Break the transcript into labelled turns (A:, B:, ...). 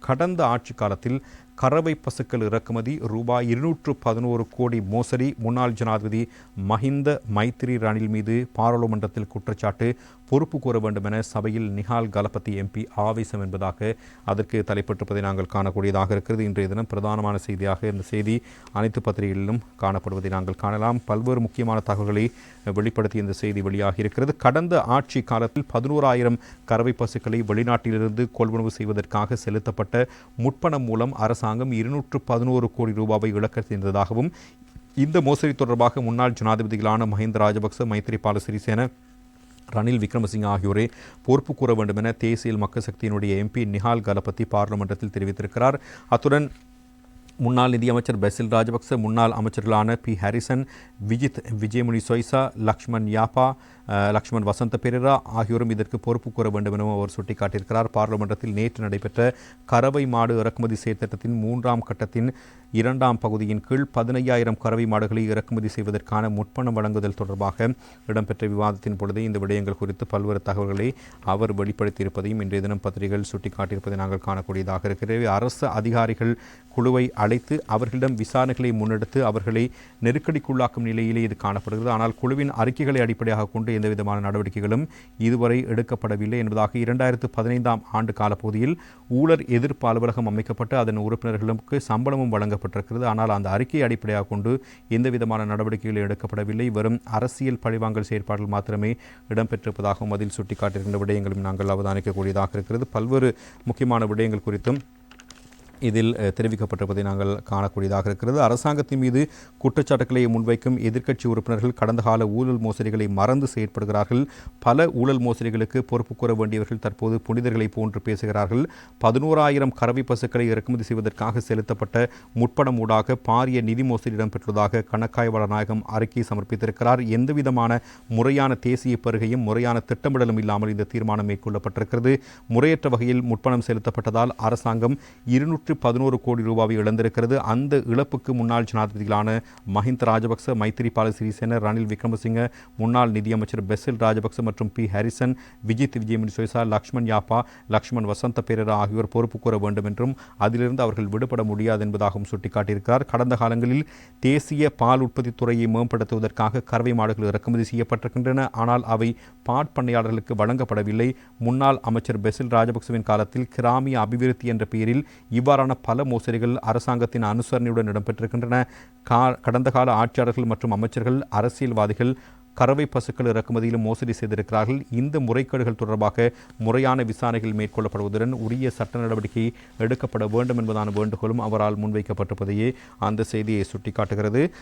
A: கடந்த ஆட்சி காலத்தில் கறவை பசுக்கள் இறக்குமதி ரூபாய் இருநூற்று பதினோரு கோடி மோசடி முன்னாள் ஜனாதிபதி மஹிந்த மைத்திரி ரணில் மீது பாராளுமன்றத்தில் குற்றச்சாட்டு பொறுப்பு கூற வேண்டும் என சபையில் நிஹால் கலபதி எம்பி ஆவேசம் என்பதாக அதற்கு தலைப்பட்டிருப்பதை நாங்கள் காணக்கூடியதாக இருக்கிறது. இன்றைய தினம் பிரதானமான செய்தியாக இந்த செய்தி அனைத்து பத்திரிகைகளிலும் காணப்படுவதை நாங்கள் காணலாம். பல்வேறு முக்கியமான தகவல்களை வெளிப்படுத்தி இந்த செய்தி வெளியாகி இருக்கிறது. கடந்த ஆட்சி காலத்தில் பதினோராயிரம் கறவை பசுக்களை வெளிநாட்டிலிருந்து கொள்வனவு செய்வதற்காக செலுத்தப்பட்ட முற்பணம் மூலம் அரசாங்கம் இருநூற்று பதினோரு கோடி ரூபாவை இழக்க செய்ததாகவும் இந்த மோசடி தொடர்பாக முன்னாள் ஜனாதிபதிகளான மஹிந்த ராஜபக்ச மைத்திரிபால சிறிசேன ரணில் விக்ரமசிங்க ஆகியோரை பொறுப்பு கூற வேண்டும் என தேசிய மக்கள் சக்தியினுடைய எம்பி நிஹால் கலபதி பாராளுமன்றத்தில் தெரிவித்திருக்கிறார். அத்துடன் முன்னாள் நிதியமைச்சர் பெசில் ராஜபக்ச முன்னாள் அமைச்சர்களான பி. ஹாரிசன் விஜித் விஜயமணி சொய்சா லக்ஷ்மண் யாப்பா லக்ஷ்மண் வசந்த பெரேரா ஆகியோரும் இதற்கு பொறுப்பு கூற வேண்டும் எனவும் அவர் சுட்டிக்காட்டியிருக்கிறார். பாராளுமன்றத்தில் நேற்று நடைபெற்ற கறவை மாடு இறக்குமதி செயற்திட்டத்தின் மூன்றாம் கட்டத்தின் இரண்டாம் பகுதியின் கீழ் பதினையாயிரம் கறவை மாடுகளை இறக்குமதி செய்வதற்கான முற்பணம் வழங்குதல் தொடர்பாக இடம்பெற்ற விவாதத்தின் பொழுது இந்த விடயங்கள் குறித்து பல்வேறு தகவல்களை அவர் வெளிப்படுத்தியிருப்பதையும் இன்றைய தினம் பத்திரிகைகள் சுட்டிக்காட்டியிருப்பதை நாங்கள் காணக்கூடியதாக இருக்கிறது. அரசு அதிகாரிகள் குழுவை அழைத்து அவர்களிடம் விசாரணைகளை முன்னெடுத்து அவர்களை நெருக்கடிக்குள்ளாக்கும் நிலையிலே இது காணப்படுகிறது. ஆனால் குழுவின் அறிக்கைகளை அடிப்படையாக கொண்டு எந்த விதமான நடவடிக்கைகளும் இதுவரை எடுக்கப்படவில்லை என்பதாக இரண்டாயிரத்து பதினைந்தாம் ஆண்டு காலப்பகுதியில் ஊழல் எதிர்ப்பு அலுவலகம் அமைக்கப்பட்டு அதன் உறுப்பினர்களுக்கு சம்பளமும் வழங்க வழங்கப்பட்டிருக்கிறது ஆனால் அந்த அறிக்கையை அடிப்படையாக கொண்டு எந்த விதமான நடவடிக்கைகள் எடுக்கப்படவில்லை. வெறும் அரசியல் பழிவாங்கல் செயற்பாடுகள் மாத்திரமே இடம்பெற்றிருப்பதாகவும் அதில் சுட்டிக்காட்டியிருக்கின்ற விடயங்களும் நாங்கள் அவதானிக்கக்கூடியதாக இருக்கிறது. பல்வேறு முக்கியமான விடயங்கள் குறித்தும் இதில் தெரிவிக்கப்பட்டிருப்பதை நாங்கள் காணக்கூடியதாக இருக்கிறது. அரசாங்கத்தின் மீது குற்றச்சாட்டுகளை முன்வைக்கும் எதிர்க்கட்சி உறுப்பினர்கள் கடந்த கால ஊழல் மோசடிகளை மறந்து செயற்படுகிறார்கள். பல ஊழல் மோசடிகளுக்கு பொறுப்பு கூற வேண்டியவர்கள் தற்போது புனிதர்களை போன்று பேசுகிறார்கள். பதினோராயிரம் கறவை பசுக்களை இறக்குமதி செய்வதற்காக செலுத்தப்பட்ட முற்படம் ஊடாக பாரிய நிதி மோசடி இடம்பெற்றுள்ளதாக கணக்காய்வாளர் நாயகம் அறிக்கை சமர்ப்பித்திருக்கிறார். எந்தவிதமான முறையான தேசிய பெருகையும் முறையான திட்டமிடலும் இல்லாமல் இந்த தீர்மானம் மேற்கொள்ளப்பட்டிருக்கிறது. முறையற்ற வகையில் முற்பணம் செலுத்தப்பட்டதால் அரசாங்கம் இருநூற்றி பதினோரு கோடி ரூபாவை இழந்திருக்கிறது. அந்த இழப்புக்கு முன்னாள் ஜனாதிபதிகளான மஹிந்த ராஜபக்ச மைத்திரிபால சிறிசேன ரணில் விக்ரமசிங்க முன்னாள் நிதியமைச்சர் பெசில் ராஜபக்ச மற்றும் பி. ஹாரிசன் விஜித் விஜயமணி சொய்சா லக்ஷ்மண் யாப்பா லக்ஷ்மண் வசந்த பேரரா ஆகியோர் பொறுப்பு கூற வேண்டும் என்றும் அதிலிருந்து அவர்கள் விடுபட முடியாது என்பதாகவும் சுட்டிக்காட்டியிருக்கிறார். கடந்த காலங்களில் தேசிய பால் உற்பத்தி துறையை மேம்படுத்துவதற்காக கறவை மாடுகள் இறக்குமதி செய்யப்பட்டிருக்கின்றன. ஆனால் அவை பாட்பண்ணையாளர்களுக்கு வழங்கப்படவில்லை. முன்னாள் அமைச்சர் பெசில் ராஜபக்சவின் காலத்தில் கிராமிய அபிவிருத்தி என்ற பெயரில் இவ்வாறு இவ்வாறான பல மோசடிகள் அரசாங்கத்தின் அனுசரணையுடன் இடம்பெற்றிருக்கின்றன. கா கடந்த கால ஆட்சியாளர்கள் மற்றும் அமைச்சர்கள் அரசியல்வாதிகள் கறவை பசுக்கள் இறக்குமதியிலும் மோசடி செய்திருக்கிறார்கள். இந்த முறைகேடுகள் தொடர்பாக முறையான விசாரணைகள் மேற்கொள்ளப்படுவதுடன் உரிய சட்ட நடவடிக்கை எடுக்கப்பட வேண்டும் என்பதான வேண்டுகோளும் அவரால் முன்வைக்கப்பட்டிருப்பதையே அந்த செய்தியை சுட்டிக்காட்டுகிறது.